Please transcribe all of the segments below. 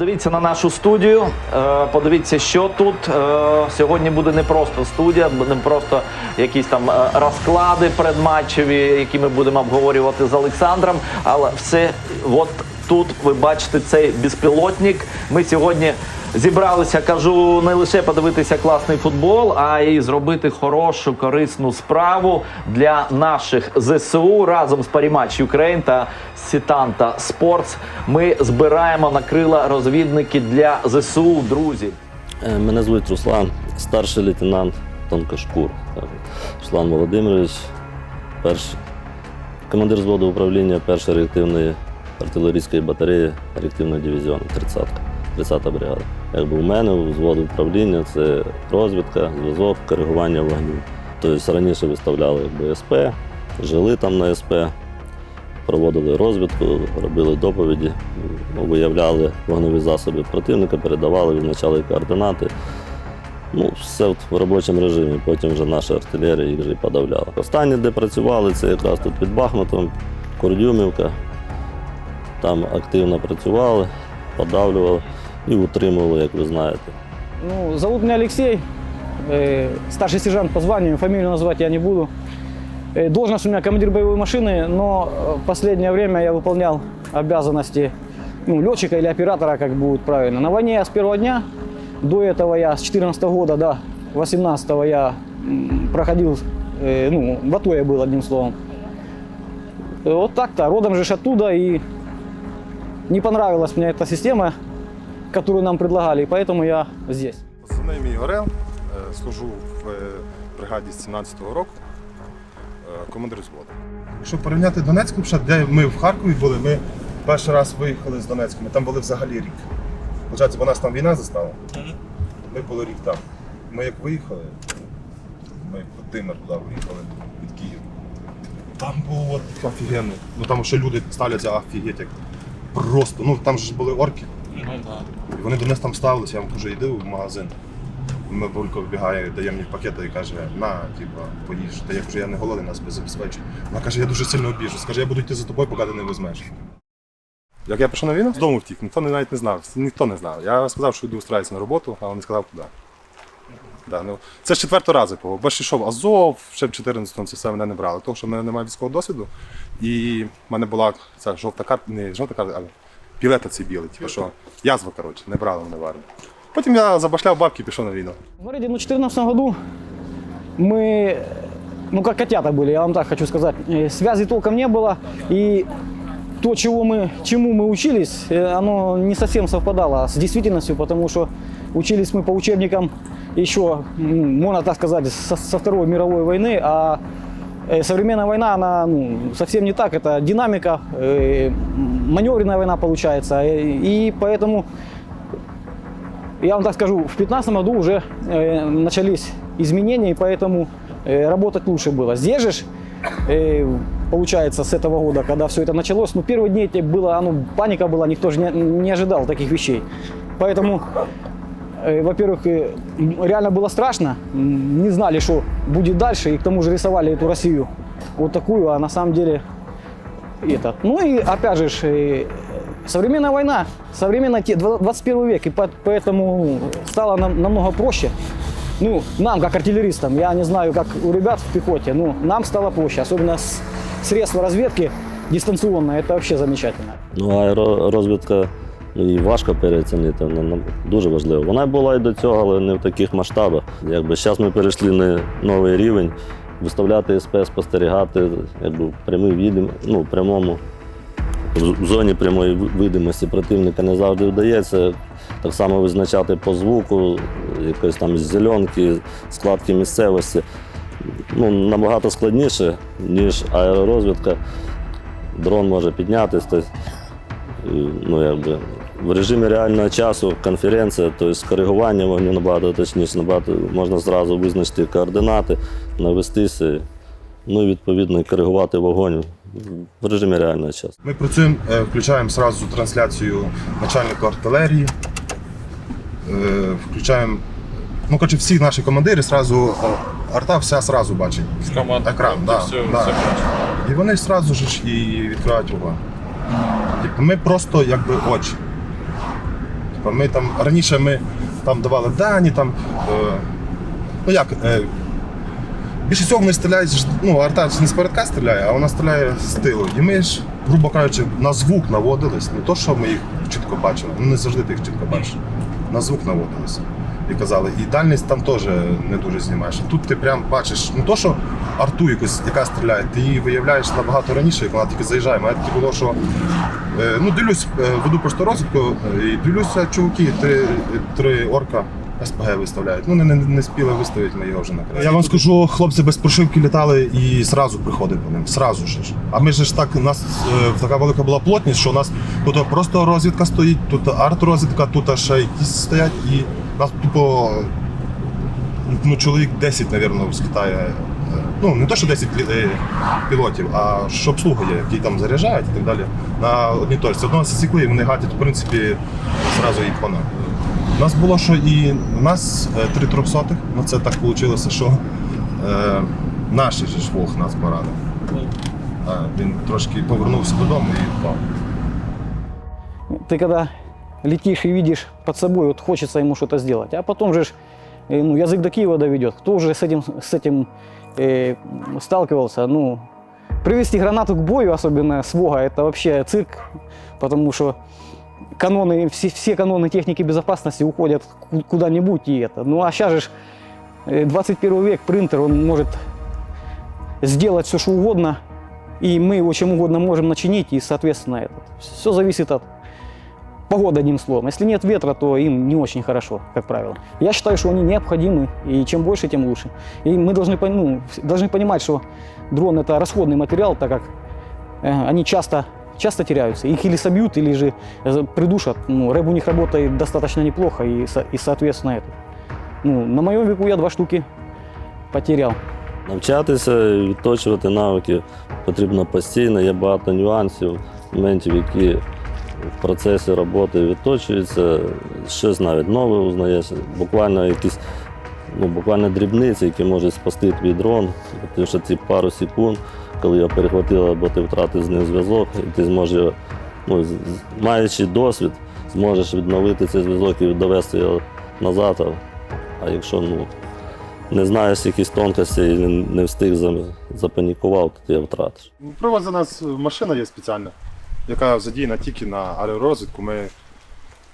Подивіться на нашу студію. е, Подивіться, що тут Е, сьогодні буде не просто студія, не просто якісь там е, розклади предматчеві, які ми будемо обговорювати з Олександром. Але все от тут ви бачите цей безпілотник. Ми сьогодні зібралися, кажу, не лише подивитися класний футбол, а й зробити хорошу, корисну справу для наших ЗСУ разом з Парімач Україн та Сітанта Спортс. Ми збираємо на крила розвідники для ЗСУ, друзі. Е, Мене звуть Руслан, старший лейтенант Тонкошкур. Руслан Володимирович, перший командир зводу управління першої реактивної артилерійської батареї реактивного дивізіону 30 30-та бригада. Якби у мене у взводу управління це розвідка, зв'язок, коригування вогню. Тобто раніше виставляли якби СП, жили там на СП, проводили розвідку, робили доповіді, виявляли вогневі засоби противника, передавали, відзначали координати. Ну, все в робочому режимі, потім вже наша артилерія їх вже подавляла. Останнє, де працювали, це якраз тут під Бахмутом, Курдюмівка. Там активно працювали, подавлювали і утримували, як ви знаєте. Ну, зовут меня Алексей, э, старший сержант по званию, фамилию называть я не буду. Э, должность у меня командир боевой машины, но э, в последнее время я выполнял обязанности ну, летчика или оператора, как будет правильно. На войне я с первого дня, до этого я с 14 года до 18 я проходил, э, ну, в АТО я был, одним словом. Э, Вот так-то, родом же оттуда, и не понравилась мне эта система, которую нам предлагали, и поэтому я здесь. Позивний мій Орел, служу в е, бригаді з 17-го року, е, командир взводу. Якщо порівняти Донецьку, де ми в Харкові були, ми перший раз виїхали з Донецька, ми там були взагалі рік. Получається, бо нас там війна застала. Ми були рік там. Ми як виїхали, ми в Димир туди виїхали від Києва. Там було офігенно. Ну там ще люди ставляться офігеть просто. Ну там же ж були орки. І вони до нас там ставилися, я вам кажу, йди в магазин. Ми Булько вбігає, дає мені пакети і каже, на, типа, поїж. Та я кажу, я не голодний, нас забезпечує. Вона каже, я дуже сильно обіжу. Скаже, я буду йти за тобою, поки ти не візьмеш. Як я пішов на війну, з дому втік, ніхто навіть не знав, ніхто не знав. Я сказав, що йду устраиватися на роботу, а він не сказав куди. Да, ну, це ж четвертий раз, було. бо ще йшов Азов, ще в 14-му це все мене не брали, тому що в мене немає військового досвіду. І в мене була ця жовта карта, не жовта карта, а білета ці білий, типу, що язва, коротше, не брали мене в армію. Потім я забашляв бабки і пішов на війну. Смотрите, ну в 2014 году мы, ну как котята были, я вам так хочу сказать. Э, Связи толком не было, и то, чего мы, чему мы учились, э, оно не совсем совпадало с действительностью, потому что учились мы по учебникам еще, можно так сказать, со, со Второй мировой войны, а э, современная война, она ну, совсем не так, это динамика, э, маневренная война получается, э, и поэтому я вам так скажу, в 2015 году уже э, начались изменения, и поэтому работать лучше было. Здесь же, получается, с этого года, когда все это началось, ну, первые дни это было, ну, паника была, никто же не, не ожидал таких вещей. Поэтому, во-первых, э, реально было страшно, не знали, что будет дальше, и к тому же рисовали эту Россию вот такую, а на самом деле этот. Ну и опять же, э, современная война, современный те- два- 21 век, и по- поэтому стало нам- намного проще. Ну, нам, как артиллеристам, я не знаю, как у ребят в пехоте, ну, нам стало проще, особенно с средства разведки дистанционно, это вообще замечательно. Ну, аеророзвідка ну, її важко переоцінити, вона нам дуже важлива. Вона була і до цього, але не в таких масштабах. Якби зараз ми перейшли на новий рівень, виставляти СП, спостерігати якби, прямий відім, ну, прямому в зоні прямої видимості противника не завжди вдається. Так само визначати по звуку, якоїсь там зеленки, складки місцевості. Ну, набагато складніше, ніж аеророзвідка. Дрон може піднятися. ну, якби, в режимі реального часу конференція, тобто коригування вогню набагато точніше, набагато можна зразу визначити координати, навестися, ну і відповідно коригувати вогонь в режимі реального часу. Ми працюємо, е, включаємо сразу трансляцію начальника артилерії, е, включаємо, ну, коротше, всі наші командири сразу, арта вся сразу бачить. З команди. Екран, да, все, да. все І вони сразу ж і відкривають вогонь. Типу, ми просто якби очі. Типа, ми там раніше ми там давали дані, там. Е, ну як, е, більше всього вони стріляють, ну, арта не з передка стріляє, а вона стріляє з тилу. І ми ж, грубо кажучи, на звук наводились. Не то, що ми їх чітко бачили, ну не завжди ти їх чітко бачиш. На звук наводились. І казали, і дальність там теж не дуже знімаєш. Тут ти прям бачиш, не то, що арту якусь, яка стріляє, ти її виявляєш набагато раніше, як вона тільки заїжджає. Мене таке було, що е, ну, дивлюсь, е, веду просто розвідку, е, і дивлюся, чуваки, три, три орка. СПГ виставляють. Ну, не, не, не спіли виставити, ми його вже накрили. Я вам скажу, хлопці без прошивки літали і зразу приходив по ним. Зразу ж. А ми ж так, у нас е, така велика була плотність, що у нас тут просто розвідка стоїть, тут арт-розвідка, тут ще якісь стоять, і нас тупо ну, чоловік 10, мабуть, злітає. Е, Ну, не то, що 10 е, пілотів, а що обслуга є, які там заряджають і так далі. На одній точці. Одного засікли, і вони гатять, в принципі, зразу їх понад. У нас було, що і у нас е, три трьохсотих, ну це так вийшло, що е, наш ж Вог нас поранив. Він трошки повернувся додому і впав. Ты когда летишь и видишь под собой, вот хочется ему что-то сделать. А потом же ну, язык до Киева доведет. Кто уже с этим, с этим э, сталкивался? Ну, привести гранату к бою, особенно с Вога, это вообще цирк, потому что каноны, все, все каноны техники безопасности уходят ку- куда-нибудь и это. Ну а сейчас же ж, э, 21 век, принтер, он может сделать все, что угодно, и мы его чем угодно можем начинить, и, соответственно, это. Все зависит от погоды, одним словом. Если нет ветра, то им не очень хорошо, как правило. Я считаю, что они необходимы, и чем больше, тем лучше. И мы должны, пон- ну, вс- должны понимать, что дрон – это расходный материал, так как э, они часто, часто теряются. Их или собьют, или же э, придушат. Ну, рэп у них работает достаточно неплохо, и, со- и соответственно, это. Ну, на моем веку я два штуки потерял. Навчатися і відточувати навики потрібно постійно, є багато нюансів, моментів, які в процесі роботи відточуються, щось навіть нове узнаєш, буквально якісь ну, буквально дрібниці, які можуть спасти твій дрон. Тому що ці пару секунд, коли його перехватило, або ти втратив з ним зв'язок, і ти зможеш, ну, маючи досвід, зможеш відновити цей зв'язок і довести його назад. А- якщо ну, не знаєш якісь тонкості і не- встиг за- запанікував, то ти його втратиш. При вас за нас машина є спеціальна, яка задіяна тільки на аеророзвідку. Ми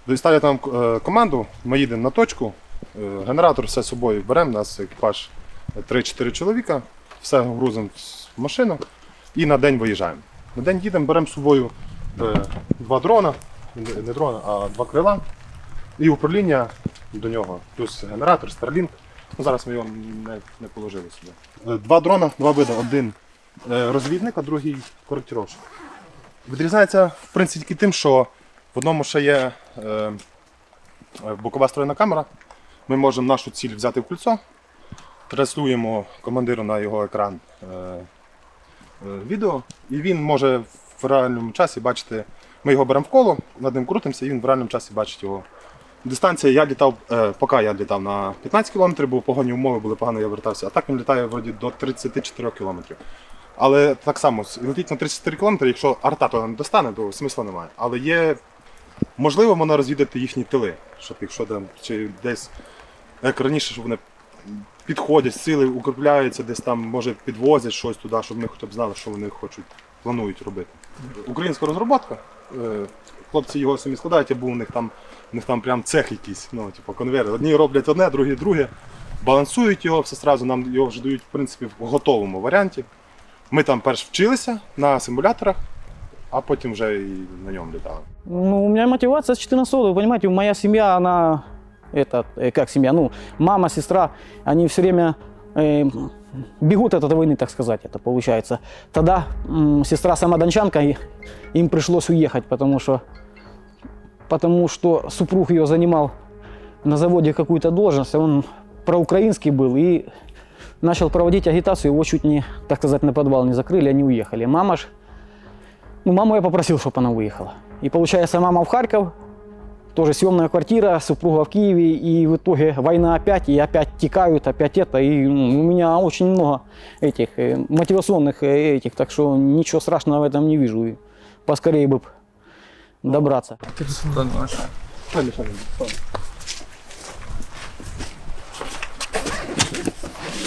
доставлять нам е, команду, ми їдемо на точку, е, генератор все з собою беремо, у нас екіпаж 3-4 чоловіка, все грузимо в машину і на день виїжджаємо. На день їдемо, беремо з собою е, два дрона, не дрона, а два крила і управління до нього, плюс генератор, Starlink. Ну, зараз ми його не, не положили сюди. Два дрона, два види. Один розвідник, а другий коректировщик. Відрізняється в принципі тільки тим, що в одному ще є е, е, бокова встроєна камера. Ми можемо нашу ціль взяти в кільцо, транслюємо командиру на його екран е, е, відео, і він може в реальному часі бачити. Ми його беремо в коло, над ним крутимося, і він в реальному часі бачить його. Дистанція я літав, е, поки я літав на 15 км, бо погодні умови були погані, я вертався. А так він літає вроді до 34 км. Але так само, летить на 34 км, якщо арта то не достане, то смисла немає. Але є можливо воно розвідати їхні тили, щоб якщо там чи десь, як раніше, щоб вони підходять, сили укріпляються, десь там, може, підвозять щось туди, щоб ми хоча б знали, що вони хочуть, планують робити. Українська розробка. е, Хлопці його самі складають, або у них там, у них там прям цех якийсь, ну, типу конвейер. Одні роблять одне, другі друге. Балансують його все сразу, нам його вже дають в принципі в готовому варіанті. Ми там перш вчилися на симуляторах, а потім вже і на ньому літали. Ну, у меня мотивация с 14 года. Вы понимаете, моя семья, она, это, э, как семья, ну, мама, сестра, они все время э, бегут от этой войны, так сказать, это получается. Тогда м, сестра сама дончанка, и им пришлось уехать, потому что, потому что супруг ее занимал на заводе какую-то должность, а он проукраинский был, и начал проводить агитацию, его чуть не, так сказать, на подвал не закрыли, они уехали. Мама ж ну, маму я попросил, чтобы она выехала. И получается, мама в Харьков, тоже съемная квартира, супруга в Киеве, и в итоге война опять, и опять текают, опять это. И ну, у меня очень много этих э, мотивационных э, этих, так что ничего страшного в этом не вижу. И поскорее бы добраться.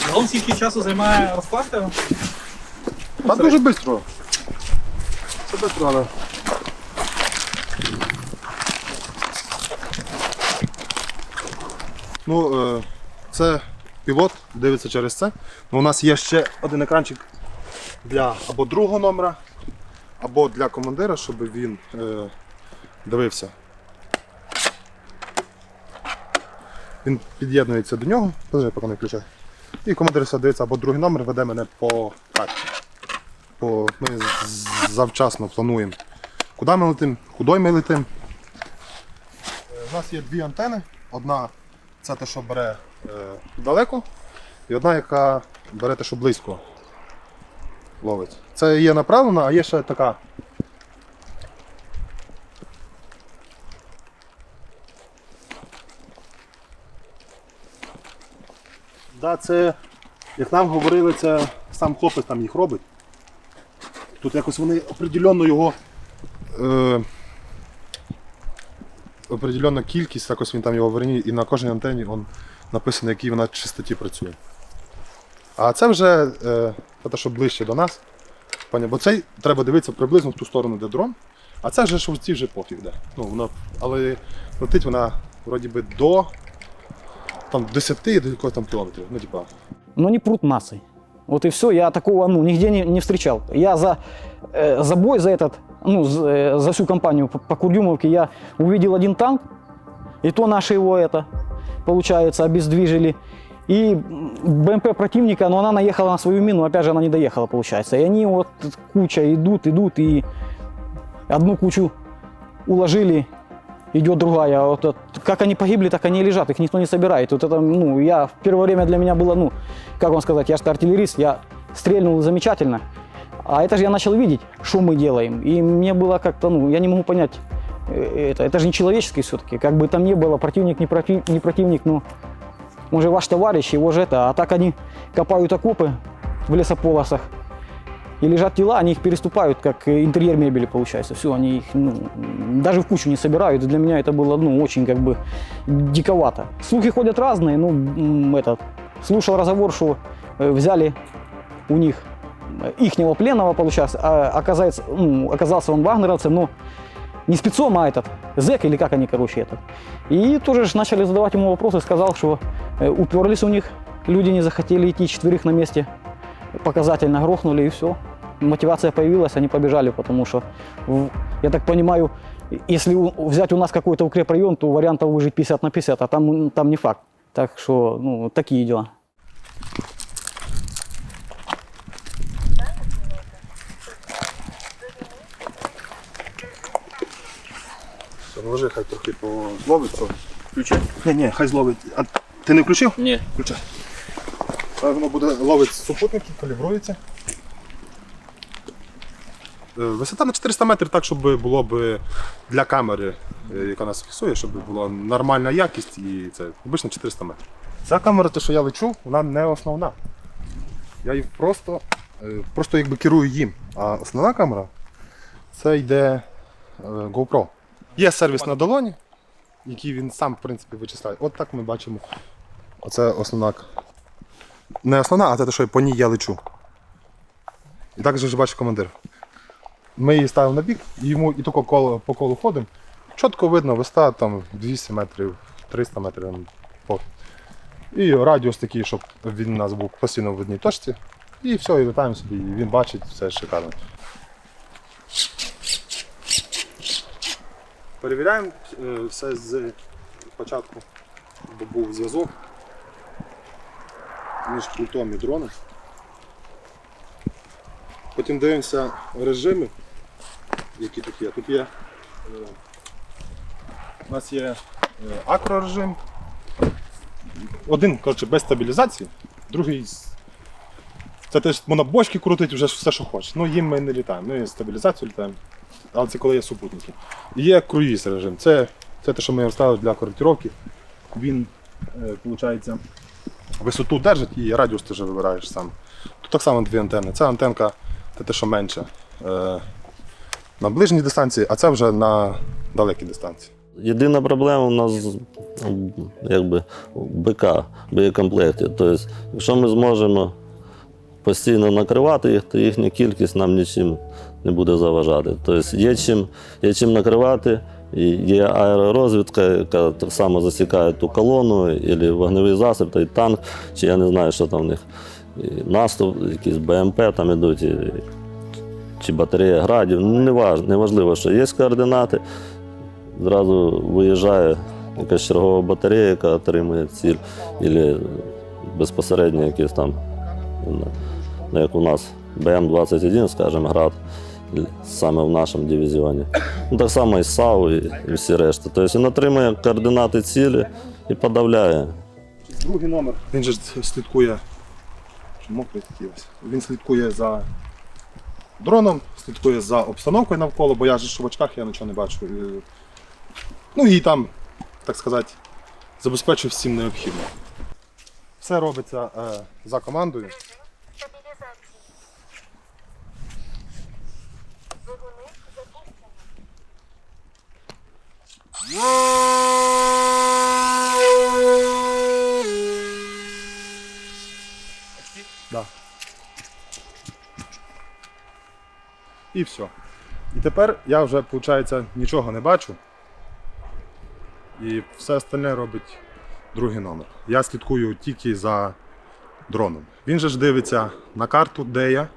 Загалом скільки часу займає розкласти? Та дуже швидко. Це швидко, але. Ну, е, це пілот, дивиться через це. Ну, у нас є ще один екранчик для або другого номера, або для командира, щоб він е, дивився. Він під'єднується до нього, Подожди, поки не включай. І командир дивиться, або другий номер веде мене по карті. По, ми завчасно плануємо, куди ми летимо, куди ми летимо. Е, У нас є дві антени. Одна це те, що бере е, далеко, і одна, яка бере те, що близько ловить. Це є направлена, а є ще така. Да, це, як нам говорили, це сам хлопець там їх робить. Тут якось вони определенно його. Е, определенна кількість, якось він там його верні, і на кожній антені он написано, який вона чистоті працює. А це вже е, те, що ближче до нас. Бо цей треба дивитися приблизно в ту сторону, де дрон. А це вже ж в ці вже пофіг де. Ну, воно, але летить вона вроді би до там, 10 до якогось там кілометрів. Ну, типа, но не прут массой. Вот и все, я такого ну, нигде не, не встречал. Я за, э, за бой, за этот, ну, за, э, за всю компанию по, по Курдюмовке я увидел один танк, и то наши его это, получается, обездвижили. И м, БМП противника, но она наехала на свою мину, опять же, она не доехала, получается. И они вот куча идут, идут, и одну кучу уложили, идет другая. А Вот, это- как они погибли, так они и лежат, их никто не собирает. Вот это, ну, я в первое время для меня было, ну, как вам сказать, я же артиллерист, я стрельнул замечательно. А это же я начал видеть, что мы делаем. И мне было как-то, ну, я не могу понять, э, это, это же не человеческий все-таки. Как бы там ни было, противник, не, против, не противник, ну, он же ваш товарищ, его же это. А так они копают окопы в лесополосах, и лежат тела, они их переступают, как э, интерьер мебели получается. Все, они их ну, даже в кучу не собирают. Для меня это было ну, очень как бы диковато. Слухи ходят разные. Ну, этот, слушал разговор, что э, взяли у них ихнего пленного, получается, а оказается, ну, оказался он вагнеровцем, но не спецом, а этот, зэк или как они, короче, этот. И тоже ж начали задавать ему вопросы, сказал, что э, уперлись у них, люди не захотели идти, четверых на месте показательно грохнули и все. Мотивация появилась, они побежали, потому что, я так понимаю, если взять у нас какой-то укрепрайон, то вариантов выжить 50 на 50, а там, там не факт. Так что, ну, такие дела. Ложи, хай трохи зловить. то. Включай? Ні, ні, хай зловить. А ти не включив? Ні. Включай. Воно буде ловить супутники, калібрується. Е, Висота на 400 метрів так, щоб було б для камери, е, яка нас фіксує, щоб була нормальна якість і це обично 400 метрів. Ця камера, те, що я лечу, вона не основна. Я її просто, е, просто якби керую їм. А основна камера це йде GoPro. Є сервіс на долоні, який він сам, в принципі, вичисляє. От так ми бачимо. Оце основна. Не основна, а те, що по ній я лечу. І так же ж бачить командир. Ми її ставимо на бік, йому і тільки коло, по колу ходимо. Чітко видно, виста там 200 метрів, 300 метрів. І радіус такий, щоб він у нас був постійно в одній точці. І все, і летаємо собі, і він бачить, все шикарно. Перевіряємо е, все з початку, бо був зв'язок між пультом і дроном. Потім дивимося режими, які тут є. Тут є. У нас є е, акрорежим. Один коротше, без стабілізації, другий це теж можна бочки крутити, вже все, що хочеш. Ну їм ми не літаємо. Ми стабілізацію літаємо. Але це коли є супутники. Є круїз режим. Це, це те, що ми вставили для коректировки. Він, е, висоту держить і радіус ти вже вибираєш сам. Тут так само дві антени. Ця антенка це те, що менше е, на ближній дистанції, а це вже на далекій дистанції. Єдина проблема у нас якби БК, боєкомплекті. Тобто, якщо ми зможемо постійно накривати їх, то їхня кількість нам нічим не буде заважати. Тобто є чим, є чим накривати, є аеророзвідка, яка так само засікає ту колону, або вогневий засіб, той танк, чи я не знаю, що там в них. І наступ, якісь БМП там ідуть, чи батарея градів. Ну, не, важ, важливо, що є координати. Зразу виїжджає якась чергова батарея, яка отримує ціль, або безпосередньо якийсь там, ну, як у нас БМ-21, скажімо, град, саме в нашому дивізіоні. Ну, так само і САУ, і, і всі решта. Тобто він отримує координати цілі і подавляє. Другий номер. Він же слідкує. Що мокрий такий ось. Він слідкує за дроном, слідкує за обстановкою навколо, бо я ж в очках я нічого не бачу. Ну і там, так сказати, забезпечує всім необхідним. Все робиться е, за командою. Да. І все. І тепер я вже, виходить, нічого не бачу. І все остальне робить другий номер. Я слідкую тільки за дроном. Він же ж дивиться на карту, де я.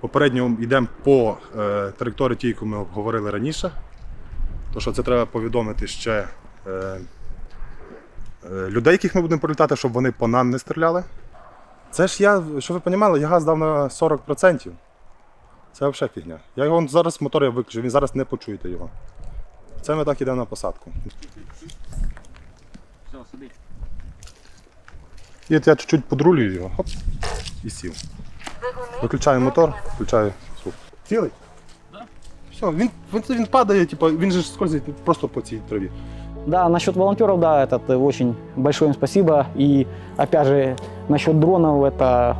Попередньо йдемо по е, траєкторії, ті, яку ми обговорили раніше. То що це треба повідомити ще е, е, людей, яких ми будемо прилітати, щоб вони по нам не стріляли. Це ж я, щоб ви розуміли, я газ дав на 40%. Це взагалі фігня. Я його зараз мотор я виключу, він зараз не почуєте його. Це ми так йдемо на посадку. І от я чуть-чуть подрулюю його, хоп, і сів. Виключаю мотор, включаю звук. Цілий? Все, він, він, він падає, типу, він же ж скользить просто по цій траві. Да, насчет волонтеров, да, этот э, очень большое им спасибо. И опять же, насчет дронов, это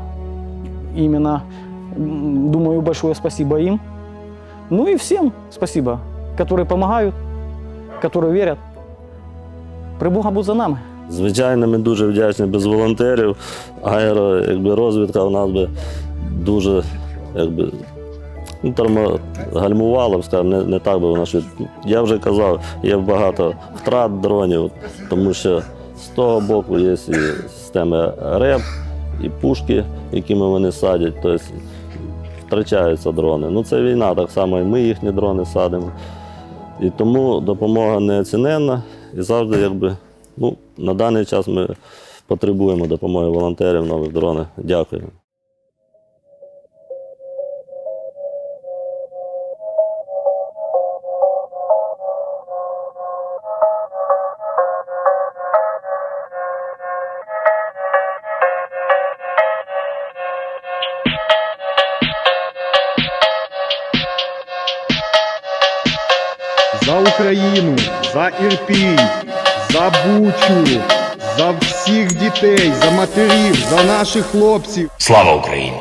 именно, м, думаю, большое спасибо им. Ну и всем спасибо, которые помогают, которые верят. Прибуга буде за нами. Звичайно, ми дуже вдячні без волонтерів. Аеро, якби розвідка у нас би дуже якби, ну, гальмувала б, скажімо, не, не так би вона. Я вже казав, є багато втрат дронів, тому що з того боку є і системи РЕП, і пушки, якими вони садять. Тобто втрачаються дрони. Ну це війна, так само і ми їхні дрони садимо. І тому допомога неоціненна і завжди, якби, ну, на даний час ми потребуємо допомоги волонтерів, нових дронів. Дякую. За Україну, за Ірпінь, за Бучу, за всіх дітей, за матерів, за наших хлопців. Слава Україні!